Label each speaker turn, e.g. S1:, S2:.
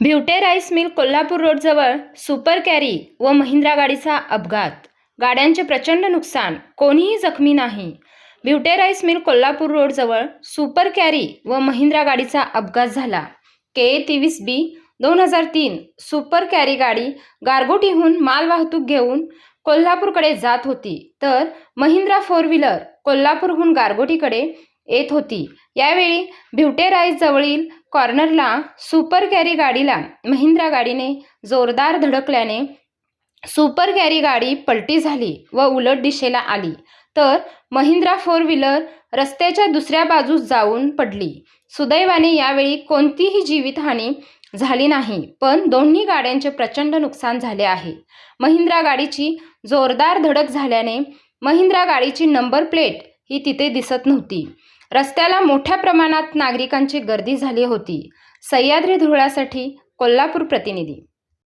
S1: Bhivate rice mill Kolhapur रोडजवळ super carry व महिंद्रा गाडीचा अपघात. गाड्यांचे प्रचंड नुकसान. कोणीही जखमी नाही. भिवटे राईस मिल कोल्हापूर रोडजवळ सुपर कॅरी व महिंद्रा गाडीचा अपघात झाला. के ए तेवीस बी दोन हजार तीन सुपर कॅरी गाडी गारगोटीहून माल वाहतूक घेऊन कोल्हापूरकडे जात होती. तर महिंद्रा फोर व्हीलर कोल्हापूरहून गारगोटीकडे येत होती. यावेळी भिवटे राईस जवळील कॉर्नरला सुपर कॅरी गाडीला महिंद्रा गाडीने जोरदार धडकल्याने सुपर कॅरी गाडी पलटी झाली व उलट दिशेला आली. तर महिंद्रा फोर व्हीलर रस्त्याच्या दुसऱ्या बाजूस जाऊन पडली. सुदैवाने यावेळी कोणतीही जीवितहानी झाली नाही पण दोन्ही गाड्यांचे प्रचंड नुकसान झाले आहे. महिंद्रा गाडीची जोरदार धडक झाल्याने महिंद्रा गाडीची नंबर प्लेट ही तिथे दिसत नव्हती. रस्त्याला मोठ्या प्रमाणात नागरिकांची गर्दी झाली होती. सह्याद्री धुळ्यासाठी कोल्हापूर प्रतिनिधी